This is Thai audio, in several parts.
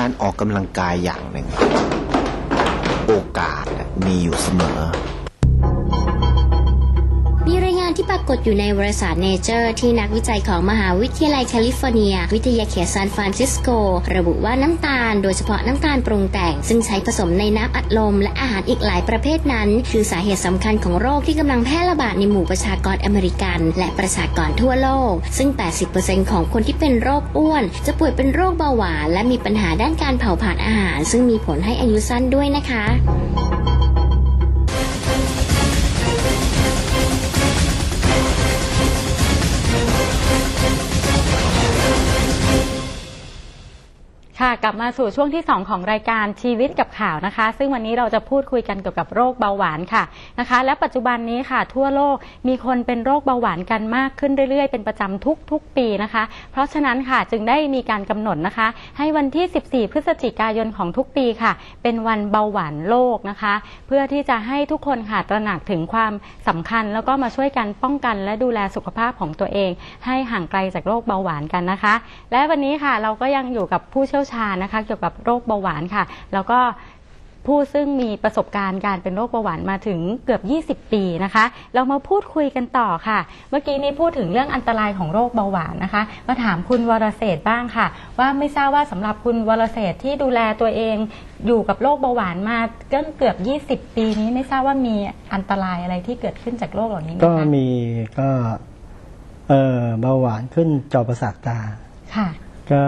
การออกกำลังกายอย่างหนึ่ง โอกาสมีอยู่เสมอายงานที่ปรากฏอยู่ในวารสาร Nature ที่นักวิจัยของมหาวิทยาลัยแคลิฟอร์เนีย วิทยาเขตซานฟรานซิสโก ระบุว่าน้ำตาล โดยเฉพาะน้ำตาลปรุงแต่ง ซึ่งใช้ผสมในน้ำอัดลม และอาหารอีกหลายประเภทนั้น คือสาเหตุสำคัญของโรคที่กำลังแพร่ระบาดในหมู่ประชากรอเมริกัน และประชากรทั่วโลก ซึ่ง 80%ของคนที่เป็นโรคอ้วน จะป่วยเป็นโรคเบาหวาน และมีปัญหาด้านการเผาผลาญอาหาร ซึ่งมีผลให้อายุสั้นด้วยนะคะ ค่ะกลับมาสู่ช่วงที่ 2 ของรายการชีวิตกับข่าวนะคะ ซึ่งวันนี้เราจะพูดคุยกันเกี่ยวกับโรคเบาหวานค่ะนะคะ และปัจจุบันนี้ค่ะทั่วโลกมีคนเป็นโรคเบาหวานกันมากขึ้นเรื่อยๆ เป็นประจำทุกๆปีนะคะ เพราะฉะนั้นค่ะจึงได้มีการกำหนดนะคะ ให้วันที่ 14 พฤศจิกายนของทุกปีค่ะ เป็นวันเบาหวานโลกนะคะ เพื่อที่จะให้ทุกคนค่ะตระหนักถึงความสำคัญ แล้วก็มาช่วยกันป้องกัน และดูแลสุขภาพของตัวเอง ให้ห่างไกลจากโรคเบาหวานกันนะคะ และวันนี้ค่ะเราก็ยังอยู่กับผู้เชี่ยวชาญนะคะ เกี่ยวกับโรคเบาหวานค่ะ แล้วก็ผู้ซึ่งมีประสบการณ์การเป็นโรคเบาหวานมาถึงเกือบ 20 ปีนะคะ เรามาพูดคุยกันต่อค่ะ เมื่อกี้นี้พูดถึงเรื่องอันตรายของโรคเบาหวานนะคะ มาถามคุณวรเศรษฐ์บ้างค่ะ ว่าไม่ทราบว่าสำหรับคุณวรเศรษฐ์ที่ดูแลตัวเองอยู่กับโรคเบาหวานมาเกือบเกือบ 20 ปีนี้ไม่ทราบว่ามีอันตรายอะไรที่เกิดขึ้นจากโรคเหล่านี้ไหมก็คะมีก็เออเบาหวานขึ้นจอประสาทตาค่ะ ก็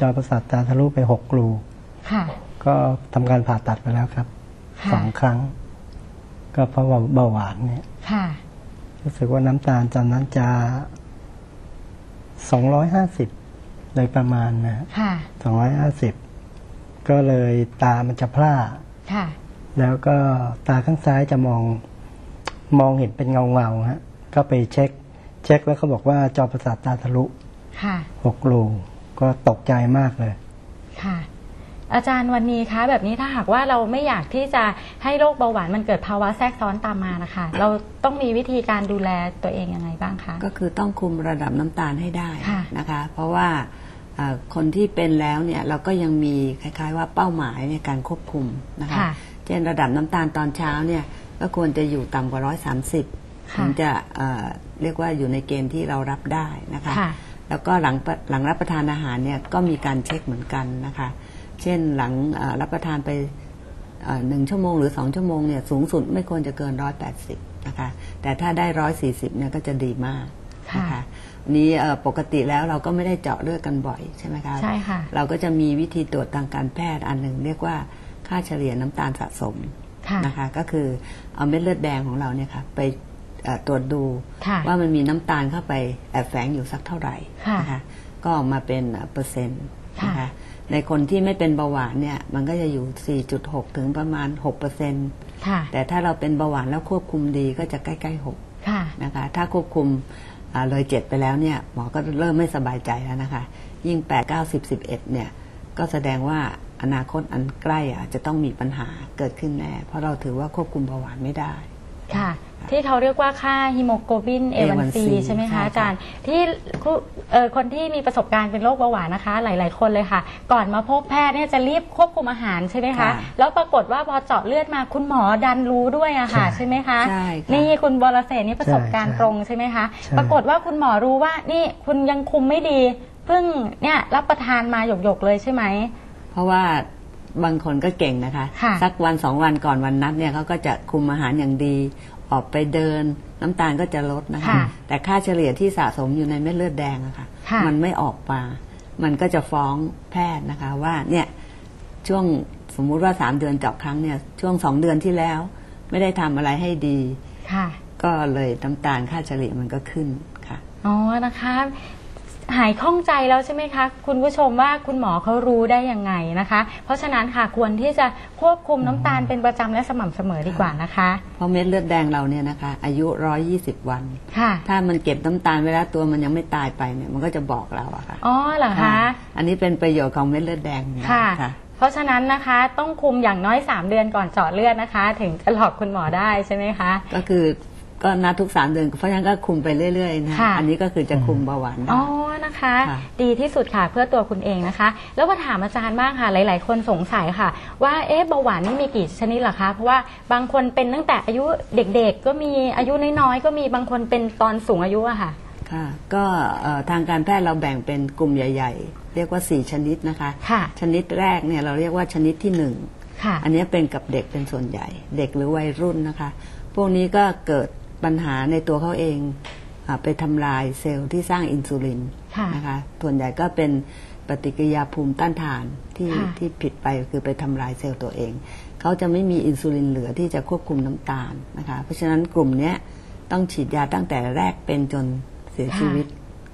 จอประสาทตาทะลุไปหกรูค่ะ ก็ทำการผ่าตัดไปแล้วครับค่ะ สองครั้ง ก็เพราะว่าเบาหวานเนี่ย ค่ะ รู้สึกว่าน้ำตาลตอนนั้นจะสองร้อยห้าสิบโดยประมาณนะค่ะ สองร้อยห้าสิบก็เลยตามันจะพร่า ค่ะ แล้วก็ตาข้างซ้ายจะมองมองเห็นเป็นเงาเงาๆฮะ ก็ไปเช็ค เช็คแล้วเขาบอกว่าจอประสาทตาทะลุค่ะ หกรู ก็ตกใจมากเลยค่ะอาจารย์วันนี้คะ แบบนี้ถ้าหากว่าเราไม่อยากที่จะให้โรคเบาหวานมันเกิดภาวะแทรกซ้อนตามมานะคะ เราต้องมีวิธีการดูแลตัวเองยังไงบ้างคะ ก็คือต้องคุมระดับน้ำตาลให้ได้ค่ะนะคะ เพราะว่าเอ่อคนที่เป็นแล้วเนี่ยเราก็ยังมีคล้ายๆ ว่าเป้าหมายในการควบคุมนะคะค่ะเช่นระดับน้ำตาลตอนเช้าเนี่ยก็ควรจะอยู่ต่ำกว่า130ค่ะถึงจะเอ่อเรียกว่าอยู่ในเกณฑ์ที่เรารับได้นะคะค่ะ แล้วก็หลังหลังรับประทานอาหารเนี่ยก็มีการเช็คเหมือนกันนะคะ เช่นหลังเอ่อรับประทานไปเอ่อหนึ่งชั่วโมงหรือสองชั่วโมงเนี่ยสูงสุดไม่ควรจะเกินร้อยแปดสิบนะคะ แต่ถ้าได้ร้อยสี่สิบเนี่ยก็จะดีมากนะคะค่ะนี้เอ่อปกติแล้วเราก็ไม่ได้เจาะเลือดกันบ่อยใช่ไหมคะใช่ค่ะเราก็จะมีวิธีตรวจทางการแพทย์อันหนึ่งเรียกว่าค่าเฉลี่ยน้ำตาลสะสมค่ะนะคะ ก็คือเอาเม็ดเลือดแดงของเราเนี่ยค่ะไปเอ่อ ตรวจดูค่ะว่ามันมีน้ำตาลเข้าไปแอบแฝงอยู่สักเท่าไหร่ค่ะนะคะก็ออกมาเป็นเอ่อเปอร์เซ็นต์นะค่ะคะในคนที่ไม่เป็นเบาหวานเนี่ยมันก็จะอยู่ 4.6 ถึงประมาณ6เปอร์เซ็นต์ค่ะแต่ถ้าเราเป็นเบาหวานแล้วควบคุมดีก็จะใกล้ๆ6ค่ะนะคะถ้าควบคุมอ่าเลยเจ็ดไปแล้วเนี่ยหมอก็เริ่มไม่สบายใจแล้วนะคะ ยิ่ง 8 9 10 11เนี่ยก็แสดงว่าอนาคตอันใกล้อะจะต้องมีปัญหาเกิดขึ้นแน่ เพราะเราถือว่าควบคุมเบาหวานไม่ได้ ค่ะ ที่เขาเรียกว่าค่าฮิโมโกลบิน A1C A1C ใช่ไหมใช่คะค่ะ อาจารย์ที่ผู้เอ่อคนที่มีประสบการณ์เป็นโรคเบาหวานนะคะ หลาย ๆ คนเลยค่ะ ก่อนมาพบแพทย์เนี่ยจะรีบควบคุมอาหารใช่ไหมคะค่ะแล้วปรากฏว่าพอเจาะเลือดมาคุณหมอดันรู้ด้วยอะค่ะใช่ใช่ไหมคะใช่ค่ะ นี่คุณบรเศรษฐ์นี่ประสบการณ์ใช่ตรงใช่ไหมคะใช่ ปรากฏว่าคุณหมอรู้ว่านี่คุณยังคุมไม่ดีเพิ่งเนี่ยรับประทานมาหยกๆเลยใช่ไหม เพราะว่า บางคนก็เก่งนะคะค่ะสักวันสองวันก่อนวันนัดเนี่ยเขาก็จะคุมอาหารอย่างดี ออกไปเดินน้ำตาลก็จะลดนะคะค่ะแต่ค่าเฉลี่ยที่สะสมอยู่ในเม็ดเลือดแดงอะค่ะค่ะ มันไม่ออกมา มันก็จะฟ้องแพทย์นะคะว่าเนี่ยช่วงสมมุติว่าสามเดือนเจาะครั้งเนี่ยช่วงสองเดือนที่แล้ว ไม่ได้ทำอะไรให้ดีค่ะก็เลยน้ำตาลค่าเฉลี่ยมันก็ขึ้นค่ะอ๋อนะคะ หายข้องใจแล้วใช่ไหมคะ คุณผู้ชมว่าคุณหมอเขารู้ได้ยังไงนะคะ เพราะฉะนั้นค่ะควรที่จะควบคุมน้ำตาลเป็นประจำและสม่ำเสมอดีกว่านะคะ เพราะเม็ดเลือดแดงเราเนี่ยนะคะ อายุ 120 วัน ค่ะ ถ้ามันเก็บน้ำตาลไว้แล้วตัวมันยังไม่ตายไปเนี่ยมันก็จะบอกเราอะค่ะอ๋อเหรอคะอันนี้เป็นประโยชน์ของเม็ดเลือดแดงของเราค่ะค่ะ เพราะฉะนั้นนะคะต้องคุมอย่างน้อย 3 เดือนก่อนเจาะเลือดนะคะ ถึงจะหลอกคุณหมอได้ใช่ไหมคะ ก็คือ ก็นัดทุกสามเดือนเพราะฉะนั้นก็คุมไปเรื่อยๆนะค่ะ อันนี้ก็คือจะคุมเบาหวานได้ อ๋อนะคะ ค่ะ ดีที่สุดค่ะเพื่อตัวคุณเองนะคะ แล้วมาถามอาจารย์บ้างค่ะ หลาย ๆ คนสงสัยค่ะ ว่าเอ๊ะเบาหวานนี่มีกี่ชนิดเหรอคะ เพราะว่าบางคนเป็นตั้งแต่อายุเด็ก ๆ ก็มีอายุน้อยๆก็มีบางคนเป็นตอนสูงอายุอะค่ะ ค่ะก็เอ่อทางการแพทย์เราแบ่งเป็นกลุ่มใหญ่ ๆ เรียกว่า 4 ชนิดนะคะ ค่ะ ชนิดแรกเนี่ยเราเรียกว่าชนิดที่หนึ่งค่ะ อันนี้เป็นกับเด็กเป็นส่วนใหญ่ เด็กหรือวัยรุ่นนะคะ พวกนี้ก็เกิด ปัญหาในตัวเขาเองอาไปทำลายเซลล์ที่สร้างอินซูลินค่ะนะคะส่วนใหญ่ก็เป็นปฏิกิริยาภูมิต้านทานที่ค่ะที่ผิดไปคือไปทำลายเซลล์ตัวเอง เขาจะไม่มีอินซูลินเหลือที่จะควบคุมน้ำตาลนะคะ เพราะฉะนั้นกลุ่มเนี้ยต้องฉีดยาตั้งแต่แรกเป็นจนเสียชีวิต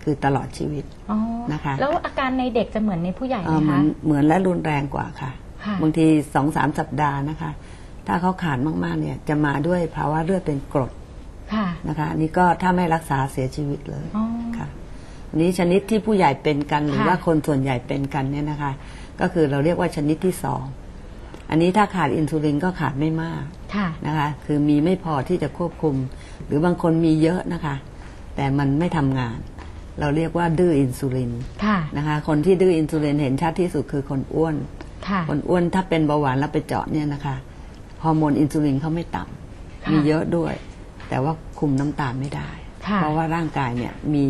คือตลอดชีวิตอ๋อนะคะ แล้วอาการในเด็กจะเหมือนในผู้ใหญ่ไหเอ่มอเหมือคะนเหมือนและรุนแรงกว่าค่ะค่ะ บางทีสองสามสัปดาห์นะคะ ถ้าเขาขาดมากๆเนี่ยจะมาด้วยภาวะเลือดเป็นกรดค่ะ นะคะอันนี้ก็ถ้าไม่รักษาเสียชีวิตเลยอ๋อค่ะอันนี้ชนิดที่ผู้ใหญ่เป็นกันหรือค่ะว่าคนส่วนใหญ่เป็นกันเนี่ยนะคะ ก็คือเราเรียกว่าชนิดที่สองอันนี้ถ้าขาดอินซูลินก็ขาดไม่มากค่ะนะคะ คือมีไม่พอที่จะควบคุม หรือบางคนมีเยอะนะคะ แต่มันไม่ทำงาน เราเรียกว่าดื้ออินซูลินค่ะนะคะ คนที่ดื้ออินซูลินเห็นชัดที่สุดคือคนอ้วนค่ะคนอ้วนถ้าเป็นเบาหวานแล้วไปเจาะเนี่ยนะคะฮอร์โมนอินซูลินเขาไม่ต่ำค่ะมีเยอะด้วย แต่ว่าคุมน้ำตาลไม่ได้ค่ะเพราะว่าร่างกายเนี่ยมี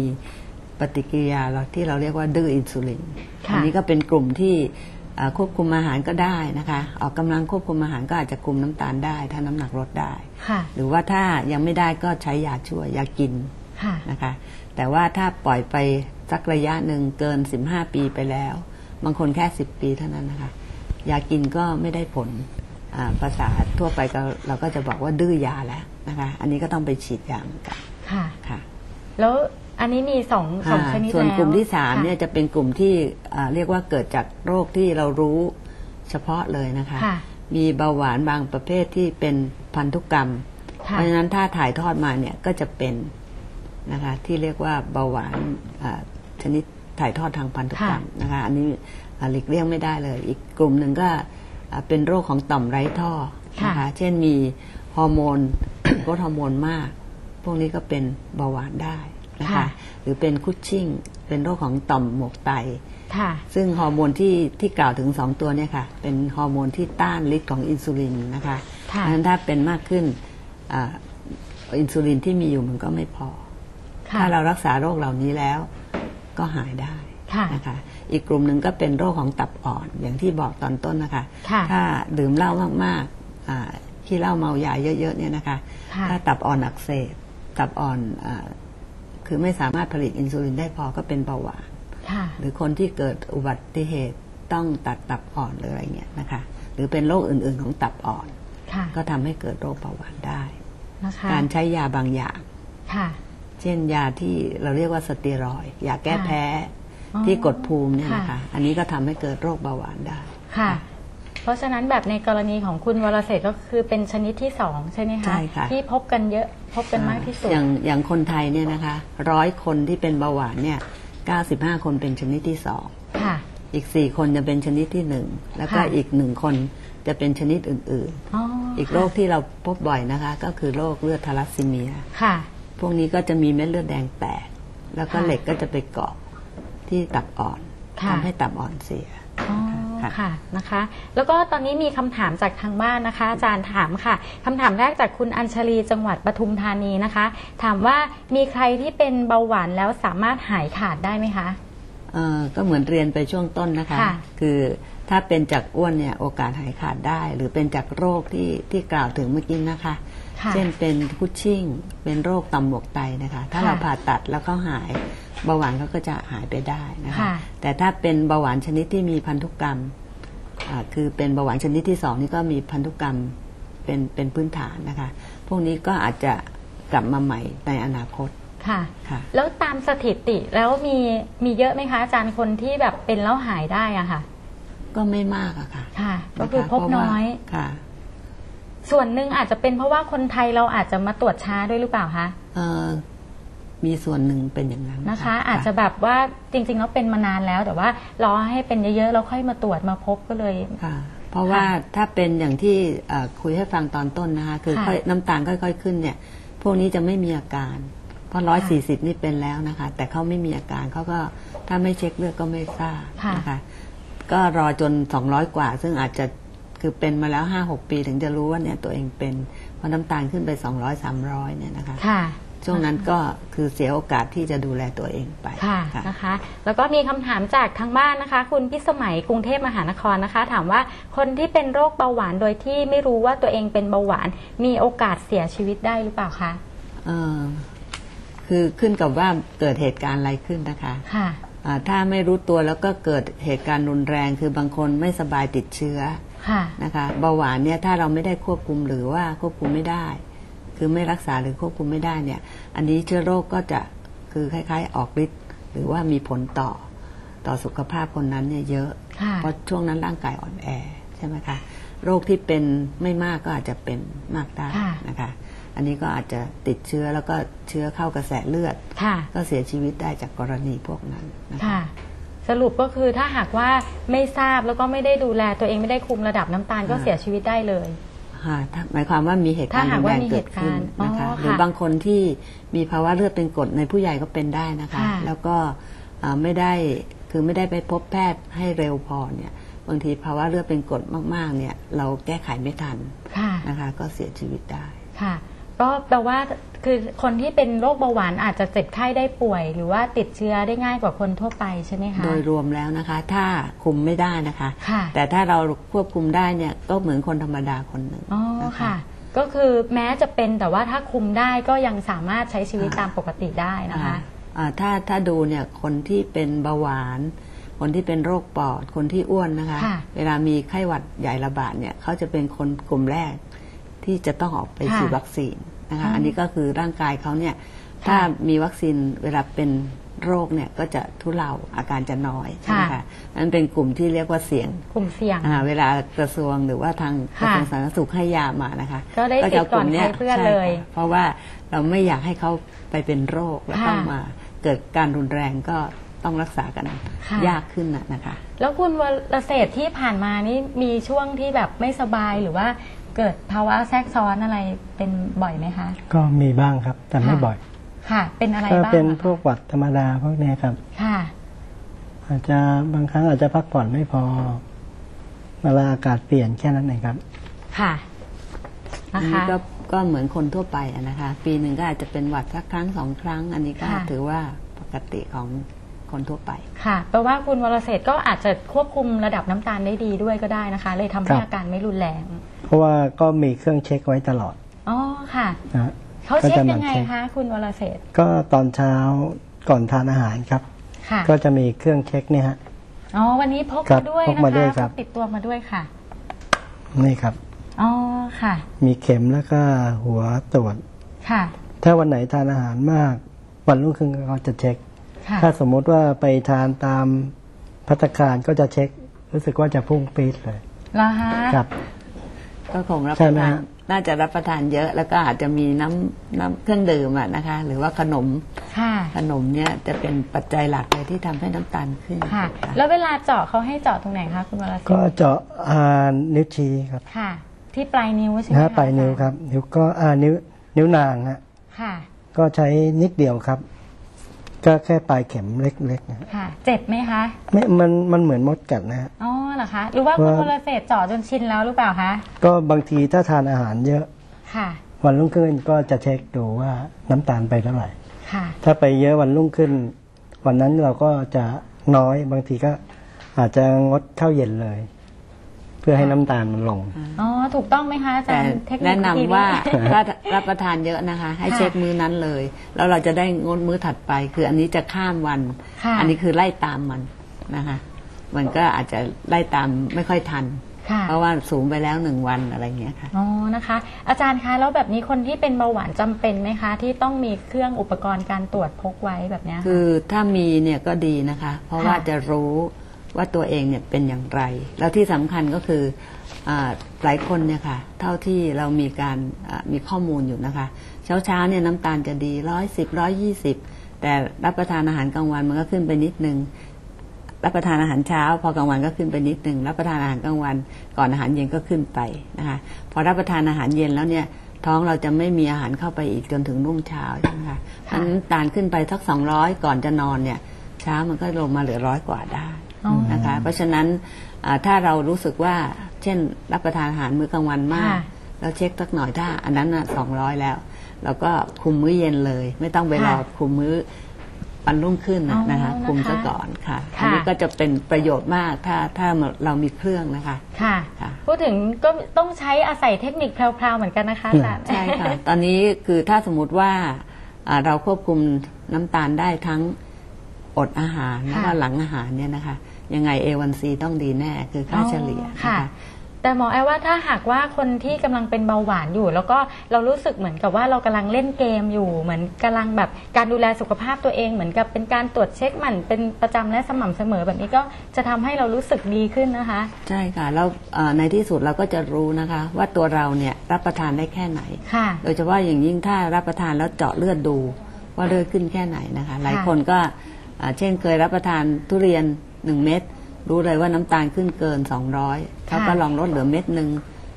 ปฏิกิริยาเราที่เราเรียกว่าดื้ออินซูลินค่ะอันี้ก็เป็นกลุ่มที่อ่าควบคุมอาหารก็ได้นะคะ ออกกำลังควบคุมอาหารก็อาจจะคุมน้ำตาลได้ ถ้าน้ำหนักลดได้ค่ะหรือว่าถ้ายังไม่ได้ก็ใช้ยาช่วยยากินค่ะนะคะ แต่ว่าถ้าปล่อยไปสักระยะหนึ่งเกิน 15 ปีไปแล้ว บางคนแค่ 10 ปีเท่านั้นนะคะ ยากินก็ไม่ได้ผลอ่าภาษาทั่วไปก็เราก็จะบอกว่าดื้อยาแล้ว นะคะ อันนี้ก็ต้องไปฉีดยาเหมือนกันค่ะค่ะ แล้วอันนี้มีสองสองอ่าชนิดส่วนแล้วกลุ่มที่สามค่ะเนี่ยจะเป็นกลุ่มที่อ่าเรียกว่าเกิดจากโรคที่เรารู้เฉพาะเลยนะคะค่ะมีเบาหวานบางประเภทที่เป็นพันธุกรรมค่ะเพราะฉะนั้นถ้าถ่ายทอดมาเนี่ยก็จะเป็นนะคะที่เรียกว่าเบาหวานอ่าชนิดถ่ายทอดทางพันธุกรรมนะคะอันนี้อ่าหลีกเลี่ยงไม่ได้เลย อีกกลุ่มหนึ่งก็อ่าเป็นโรคของต่อมไร้ท่อนะคะค่ะเช่นมีฮอร์โมน ลดฮอร์โมนมาก พวกนี้ก็เป็นเบาหวานได้นะคะค่ะหรือเป็นคุชชิ่ง เป็นโรคของต่อมหมวกไตค่ะซึ่งฮอร์โมนที่ที่กล่าวถึงสองตัวเนี่ยค่ะ เป็นฮอร์โมนที่ต้านฤทธิ์ของอินซูลินนะคะค่ะเพราะฉะนั้นถ้าเป็นมากขึ้นอาอินซูลินที่มีอยู่มันก็ไม่พอค่ะถ้าเรารักษาโรคเหล่านี้แล้วก็หายได้ค่ะนะคะ อีกกลุ่มหนึ่งก็เป็นโรคของตับอ่อนอย่างที่บอกตอนต้นนะคะค่ะถ้าดื่มเหล้ามากๆอ่า ขี้เหล้าเมายาเยอะๆเนี่ยนะคะค่ะถ้าตับอ่อนอักเสบตับอ่อนอาคือไม่สามารถผลิตอินซูลินได้พอก็เป็นเบาหวานค่ะหรือคนที่เกิดอุบัติเหตุต้องตัดตับอ่อนหรืออะไรเงี้ยนะคะ หรือเป็นโรคอื่นๆของตับอ่อนค่ะก็ทำให้เกิดโรคเบาหวานได้นะคะการใช้ยาบางอย่างค่ะเช่นยาที่เราเรียกว่าสเตียรอยด์ยาแก้แพ้อ๋อที่กดภูมิเนี่ยนะค่ะคะอันนี้ก็ทำให้เกิดโรคเบาหวานได้ค่ะ เพราะฉะนั้นแบบในกรณีของคุณวรเศรษฐ์ก็คือเป็นชนิดที่สองใช่ไหมคะใช่ค่ะ ที่พบกันเยอะพบกันมากที่สุด อย่างอย่างคนไทยเนี่ยนะคะร้อยคนที่เป็นเบาหวานเนี่ย95 คนเป็นชนิดที่สองค่ะ อีก4คนจะเป็นชนิดที่หนึ่งแล้วก็ค่ะ อีกหนึ่งคนจะเป็นชนิดอื่นๆอ๋ออีกโรคที่เราพบบ่อยนะคะ ก็คือโรคเลือดทาลัสซีเมีย ค่ะ พวกนี้ก็จะมีเม็ดเลือดแดงแตก แล้วก็ค่ะเหล็กก็จะไปเกาะที่ตับอ่อนค่ะ ทำให้ตับอ่อนเสีย อ๋อ ค่ะค่ะนะคะ แล้วก็ตอนนี้มีคำถามจากทางบ้านนะคะ อาจารย์ถามค่ะคำถามแรกจากคุณอัญชลีจังหวัดปทุมธานีนะคะ ถามว่ามีใครที่เป็นเบาหวานแล้วสามารถหายขาดได้ไหมคะเอ่อก็เหมือนเรียนไปช่วงต้นนะคะค่ะคือถ้าเป็นจากอ้วนเนี่ยโอกาสหายขาดได้ หรือเป็นจากโรคที่ที่กล่าวถึงเมื่อกี้นะคะค่ะเช่นเป็นคุชชิ่งเป็นโรคต่อมหมวกไตนะคะ ถ้าค่ะเราผ่าตัดแล้วก็หาย เบาหวานเขาก็จะหายไปได้นะคะ ค่ะ แต่ถ้าเป็นเบาหวานชนิดที่มีพันธุกรรมอ่าคือเป็นเบาหวานชนิดที่สองนี่ก็มีพันธุกรรมเป็นเป็นพื้นฐานนะคะ พวกนี้ก็อาจจะกลับมาใหม่ในอนาคตค่ะ ค่ะ แล้วตามสถิติแล้วมีมีเยอะไหมคะอาจารย์คนที่แบบเป็นแล้วหายได้อะค่ะ ก็ไม่มากอะค่ะค่ะนะะก็คือพบเพราะว่าน้อย ค่ะ ส่วนหนึ่งอาจจะเป็นเพราะว่าคนไทยเราอาจจะมาตรวจช้าด้วยหรือเปล่าคะ เอ่อ มีส่วนหนึ่งเป็นอย่างนั้นนะคะ อาจจะแบบว่าจริงๆแล้วเป็นมานานแล้ว แต่ว่ารอให้เป็นเยอะๆแล้วค่อยมาตรวจมาพบก็เลยค่ะเพราะว่าถ้าเป็นอย่างที่เอ่อคุยให้ฟังตอนต้นนะคะคือค่ะค่อยน้ำตาลค่อย ๆ ขึ้นเนี่ย พวกนี้จะไม่มีอาการ เพราะร้อยสี่สิบนี่เป็นแล้วนะคะ แต่เขาไม่มีอาการเขาก็ถ้าไม่เช็คเลือดก็ไม่ทราบค่ะนะคะก็รอจนสองร้อยกว่า ซึ่งอาจจะคือเป็นมาแล้วห้าหกปีถึงจะรู้ว่าเนี่ยตัวเองเป็นเพราะน้ำตาลขึ้นไปสองร้อยสามร้อยเนี่ยนะคะค่ะ ช่วงนั้นก็คือเสียโอกาสที่จะดูแลตัวเองไปค่ะค่ะนะคะ แล้วก็มีคำถามจากทางบ้านนะคะ คุณพิสมัยกรุงเทพมหานครนะคะ ถามว่าคนที่เป็นโรคเบาหวานโดยที่ไม่รู้ว่าตัวเองเป็นเบาหวาน มีโอกาสเสียชีวิตได้หรือเปล่าคะเออคือขึ้นกับว่าเกิดเหตุการณ์อะไรขึ้นนะคะค่ะอ่าถ้าไม่รู้ตัวแล้วก็เกิดเหตุการณ์รุนแรง คือบางคนไม่สบายติดเชื้อค่ะนะคะเบาหวานเนี่ยถ้าเราไม่ได้ควบคุมหรือว่าควบคุมไม่ได้ คือไม่รักษาหรือควบคุมไม่ได้เนี่ย อันนี้เชื้อโรคก็จะคือคล้าย ๆ ออกฤทธิ์หรือว่ามีผลต่อต่อสุขภาพคนนั้นเนี่ยเยอะค่ะเพราะช่วงนั้นร่างกายอ่อนแอใช่ไหมคะโรคที่เป็นไม่มากก็อาจจะเป็นมากได้ค่ะนะคะ อันนี้ก็อาจจะติดเชื้อแล้วก็เชื้อเข้ากระแสเลือดค่ะก็เสียชีวิตได้จากกรณีพวกนั้นนะคะค่ะสรุปก็คือถ้าหากว่าไม่ทราบแล้วก็ไม่ได้ดูแลตัวเองไม่ได้คุมระดับน้ำตาลก็ค่ะเสียชีวิตได้เลย ค่ะถ้าหมายความว่ามีเหตุการณ์ถ้าหากว่ารุนแรงมีเกิดขึ้นเหตุการณ์นะคะอ๋อค่ะหรือบางคนที่มีภาวะเลือดเป็นกรดในผู้ใหญ่ก็เป็นได้นะคะค่ะแล้วก็อ่าไม่ได้คือไม่ได้ไปพบแพทย์ให้เร็วพอเนี่ยบางทีภาวะเลือดเป็นกรดมากๆเนี่ยเราแก้ไขไม่ทันค่ะนะคะก็เสียชีวิตได้ค่ะ ก็แปลว่าคือคนที่เป็นโรคเบาหวานอาจจะเจ็บไข้ได้ป่วย หรือว่าติดเชื้อได้ง่ายกว่าคนทั่วไปใช่ไหมคะ โดยรวมแล้วนะคะ ถ้าคุมไม่ได้นะคะค่ะแต่ถ้าเราควบคุมได้เนี่ยก็เหมือนคนธรรมดาคนหนึ่งอ๋อนะค่ะ ก็คือแม้จะเป็นแต่ว่าถ้าคุมได้ก็ยังสามารถใช้ชีวิตตามปกติได้นะคะอ่าถ้าถ้าดูเนี่ยคนที่เป็นเบาหวาน คนที่เป็นโรคปอด คนที่อ้วนนะคะค่ะเวลามีไข้หวัดใหญ่ระบาดเนี่ยเขาจะเป็นคนกลุ่มแรก ที่จะต้องออกไปค่ะฉีดวัคซีนนะคะอืมอันนี้ก็คือร่างกายเขาเนี่ยค่ะถ้ามีวัคซีนเวลาเป็นโรคเนี่ยก็จะทุเลาอาการจะน้อยใช่ไหมค่ะคะนั้นเป็นกลุ่มที่เรียกว่าเสี่ยงกลุ่มเสี่ยงอ่าเวลากระทรวงหรือว่าทางกระทรวงสาธารณสุขให้ยามานะคะ ก็ได้ติดก่อนใครเพื่อนใช่เลยค่ะเพราะว่าเราไม่อยากให้เขาไปเป็นโรคแล้วค่ะต้องมาเกิดการรุนแรงก็ต้องรักษากันค่ะยากขึ้นน่ะนะคะ แล้วคุณวรเศรษฐ์ที่ผ่านมานี่มีช่วงที่แบบไม่สบายหรือว่า เกิดภาวะแทรกซ้อนอะไรเป็นบ่อยไหมคะ ก็มีบ้างครับ แต่ไม่ค่ะ บ่อยค่ะ เป็นอะไรก็บ้างเป็นอะพวกหวัดธรรมดาพวกเนี้ยครับ ค่ะ อาจจะบางครั้งอาจจะพักผ่อนไม่พอเวลาอากาศเปลี่ยนแค่นั้นเองครับ ค่ะอันะนนี้คะ ก็ก็เหมือนคนทั่วไปอะนะคะ ปีหนึ่งก็อาจจะเป็นหวัดสักครั้งสองครั้ง อันนี้ก็ค่ะ ถือว่าปกติของคนทั่วไป ค่ะแปลว่าคุณวรเศรษฐ์ก็อาจจะควบคุมระดับน้ำตาลได้ดีด้วยก็ได้นะคะ เลยทำให้ครับ อาการไม่รุนแรง เพราะว่าก็มีเครื่องเช็คไว้ตลอดอ๋อค่ะนะฮะ เขาเช็คก็จะหยัมั่นงไงเช็ค คะคุณวรเศรษฐ์ก็ตอนเช้าก่อนทานอาหารครับ ค่ะก็จะมีเครื่องเช็คเนี่ยฮะ อ๋อวันนี้พกครัมาบด้วยพกนะมาด้วยคะครับพกติดตัวมาด้วยค่ะนี่ครับ อ๋อค่ะมีเข็มแล้วก็หัวตรวจ ค่ะถ้าวันไหนทานอาหารมาก วันรุ่งขึ้นก็จะเช็ค ค่ะถ้าสมมุติว่าไปทานตามพัตตาคารก็จะเช็ค รู้สึกว่าจะพุ่งปี๊ดเลยเหรอฮะครับ ก็คงรับใช่ประไหมทานฮะน่าจะรับประทานเยอะแล้วก็อาจจะมีน้ำน้ำเครื่องดื่มอะนะคะ หรือว่าขนมค่ะขนมเนี่ยจะเป็นปัจจัยหลักเลยที่ทำให้น้ำตาลขึ้นค่ะค่ะ แล้วเวลาเจาะเขาให้เจาะตรงไหนคะคุณวรเศรษก็ฐ์เจาะอ่านิ้วชี้ครับค่ะ ที่ปลายนิ้วใช่ไหมนะคะฮะปลายนิ้วครับ นิ้วก็อ่านิ้วนิ้วนางฮะค่ะ ก็ใช้นิดเดียวครับ ก็แค่ปลายเข็มเล็กๆนะฮะค่ะ เจ็บไหมคะไม่มันมันเหมือนมดกัดนะฮะ อ๋อเหรอคะหรือว่าคุณว่าวรเศรษฐ์เจาะจนชินแล้วหรือเปล่าคะก็บางทีถ้าทานอาหารเยอะ ค่ะวันรุ่งขึ้นก็จะเช็คดูว่าน้ำตาลไปเท่าไหร่ ค่ะ ถ้าไปเยอะวันรุ่งขึ้น วันนั้นเราก็จะน้อยบางทีก็อาจจะงดข้าวเย็นเลยเพื่อให้น้ำตาลมันลง อ๋อ ถูกต้องไหมคะอาจาแต่รย์เทคนิคแนะนำวิธีว่าถ้ารับประทานเยอะนะคะ ให้ค่ะเช็คมื้อนั้นเลย แล้วเราจะได้งดมื้อถัดไป คืออันนี้จะข้ามวัน ค่ะอันี้คือไล่ตามมันนะคะ มันก็อาจจะไล่ตามไม่ค่อยทัน ค่ะ เพราะว่าสูงไปแล้วหนึ่งวันอะไรอย่างเงี้ยค่ะ อ๋อ นะคะ อาจารย์คะ แล้วแบบนี้คนที่เป็นเบาหวานจำเป็นไหมคะ ที่ต้องมีเครื่องอุปกรณ์การตรวจพกไว้แบบเนี้ย คือถ้ามีเนี่ยก็ดีนะคะ เพราะว่าค่ะ จะรู้ ว่าตัวเองเนี่ยเป็นอย่างไร แล้วที่สำคัญก็คืออหลายคนเนี่ยค่ะ เท่าที่เรามีการมีข้อมูลอยู่นะคะ เช้าเช้าเนี่ยน้ำตาลจะดีร้อยสิบร้อยยี่สิบแต่รับประทานอาหารกลางวันมันก็ขึ้นไปนิดนึงรับประทานอาหารเช้า พอกลางวันก็ขึ้นไปนิดนึงรับประทานอาหารกลางวัน ก่อนอาหารเย็นก็ขึ้นไปนะคะพอรับประทานอาหารเย็นแล้วเนี่ยท้องเราจะไม่มีอาหารเข้าไปอีกจนถึงรุ่งเช้าใช่ไหมคะเพราะนั้นน้ำตาลขึ้นไปสักสองร้อยก่อนจะนอนเนี่ย เช้ามันก็ลงมาเหลือร้อยกว่าได้ นะคะ เพราะฉะนั้นอ่าถ้าเรารู้สึกว่าเช่นรับประทานอาหารมื้อกลางวันมากค่ะแล้วเช็คสักหน่อยถ้า อันนั้นสองร้อยแล้ว เราก็คุมมื้อเย็นเลย ไม่ต้องไปรอค่ะคุมมื้อวันรุ่งขึ้นนะอ๋อนะคะนะคะคุมซะก่อนค่ะค่ะอันนี้ก็จะเป็นประโยชน์มากถ้าถ้าเรามีเครื่องนะคะค่ะค่ะพูดถึงก็ต้องใช้อาศัยเทคนิคแพรวๆเหมือนกันนะคะอาจารย์ใช่ค่ะตอนนี้คือถ้าสมมติว่าอ่าเราควบคุมน้ำตาลได้ทั้งอดอาหารแล้วก็ค่ะหลังอาหารเนี่ยนะคะ ยังไง A1C ต้องดีแน่คือค่าเฉลี่ยอ๋อนะค่ะคะแต่หมอแอลว่าถ้าหากว่าคนที่กำลังเป็นเบาหวานอยู่ แล้วก็เรารู้สึกเหมือนกับว่าเรากำลังเล่นเกมอยู่ เหมือนกำลังแบบการดูแลสุขภาพตัวเอง เหมือนกับเป็นการตรวจเช็คหมันเป็นประจำและสม่ำเสมอแบบนี้ก็จะทำให้เรารู้สึกดีขึ้นนะคะ ใช่ค่ะแล้วเอ่อในที่สุดเราก็จะรู้นะคะ ว่าตัวเราเนี่ยรับประทานได้แค่ไหนค่ะโดยเฉพาะอย่างยิ่งถ้ารับประทานแล้วเจาะเลือดดูว่าเลือดขึ้นแค่ไหนนะคะ หลายคนก็อ่าเช่นเคยรับประทานทุเรียน หนึ่งเม็ดรู้เลยว่าน้ำตาลขึ้นเกิน 200เขาก็ลองลดเหลือเม็ดหนึ่ง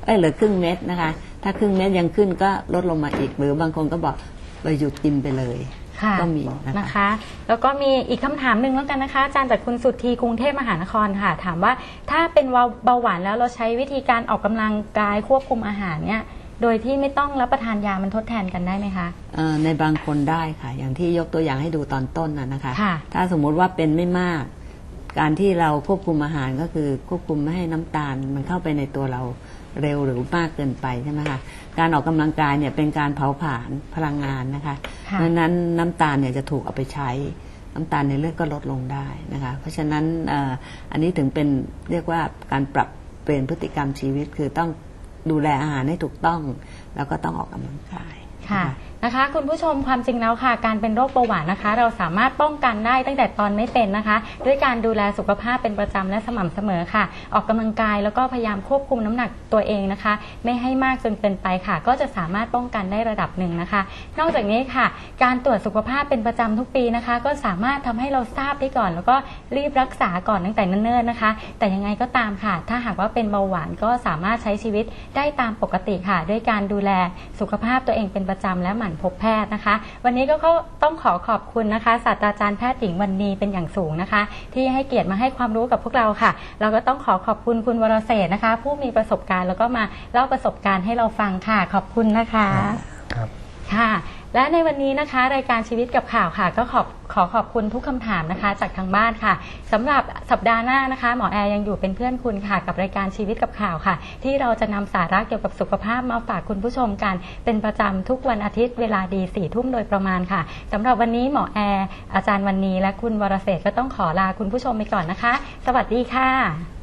เอ้ยเหลือครึ่งเม็ดนะคะ ถ้าครึ่งเม็ดยังขึ้นก็ลดลงมาอีก หรือบางคนก็บอกไปหยุดกินไปเลยค่ะก็มีนะคะนะคะ แล้วก็มีอีกคำถามหนึ่งแล้วกันนะคะ อาจารย์จากคุณสุทธีกรุงเทพมหานครค่ะ ถามว่าถ้าเป็นเบาหวานแล้วเราใช้วิธีการออกกำลังกายควบคุมอาหารเนี่ยโดยที่ไม่ต้องรับประทานยามันทดแทนกันได้ไหมคะเอ่อในบางคนได้ค่ะ อย่างที่ยกตัวอย่างให้ดูตอนต้นนะนะคะค่ะถ้าสมมุติว่าเป็นไม่มาก การที่เราควบคุมอาหารก็คือควบคุมไม่ให้น้ำตาล มันเข้าไปในตัวเราเร็วหรือมากเกินไปใช่ไหมคะการออกกำลังกายเนี่ยเป็นการเผาผลาญพลังงานนะคะค่ะเพราะฉะนั้นน้ำตาลเนี่ยจะถูกเอาไปใช้น้ำตาลในเลือดก็ลดลงได้นะคะ เพราะฉะนั้นเอ่ออันนี้ถึงเป็นเรียกว่าการปรับเปลี่ยนพฤติกรรมชีวิตคือต้องดูแลอาหารให้ถูกต้อง แล้วก็ต้องออกกำลังกายค่ะน นะคะ คุณผู้ชมความจริงแล้วค่ะ การเป็นโรคเบาหวานนะคะ เราสามารถป้องกันได้ตั้งแต่ตอนไม่เป็นนะคะ ด้วยการดูแลสุขภาพเป็นประจำและสม่ำเสมอค่ะ ออกกำลังกายแล้วก็พยายามควบคุมน้ำหนักตัวเองนะคะ ไม่ให้มากจนเกินไปค่ะ ก็จะสามารถป้องกันได้ระดับหนึ่งนะคะ นอกจากนี้ค่ะ การตรวจสุขภาพเป็นประจำทุกปีนะคะ ก็สามารถทำให้เราทราบได้ก่อน แล้วก็รีบรักษาก่อนตั้งแต่เนิ่นๆนะคะ แต่ยังไงก็ตามค่ะ ถ้าหากว่าเป็นเบาหวานก็สามารถใช้ชีวิตได้ตามปกติค่ะ ด้วยการดูแลสุขภาพตัวเองเป็นประจำและหมั่นพบแพทย์นะคะ วันนี้ก็ต้องขอขอบคุณนะคะศาสตราจารย์แพทย์หญิงวันนีเป็นอย่างสูงนะคะ ที่ให้เกียรติมาให้ความรู้กับพวกเราค่ะ เราก็ต้องขอขอบคุณคุณวรเศรษฐ์นะคะ ผู้มีประสบการณ์แล้วก็มาเล่าประสบการณ์ให้เราฟังค่ะ ขอบคุณนะคะ ครับค่ะ และในวันนี้นะคะ รายการชีวิตกับข่าวค่ะ ก็ขอบขอขอบคุณทุกคำถามนะคะ จากทางบ้านค่ะสำหรับสัปดาห์หน้านะคะ หมอแอร์ยังอยู่เป็นเพื่อนคุณค่ะ กับรายการชีวิตกับข่าวค่ะ ที่เราจะนำสาระเกี่ยวกับสุขภาพมาฝากคุณผู้ชมกัน เป็นประจำทุกวันอาทิตย์เวลาดีสี่ทุ่มโดยประมาณค่ะสำหรับวันนี้หมอแอร์อาจารย์วันนี้และคุณวรเศษก็ต้องขอลาคุณผู้ชมไปก่อนนะคะ สวัสดีค่ะ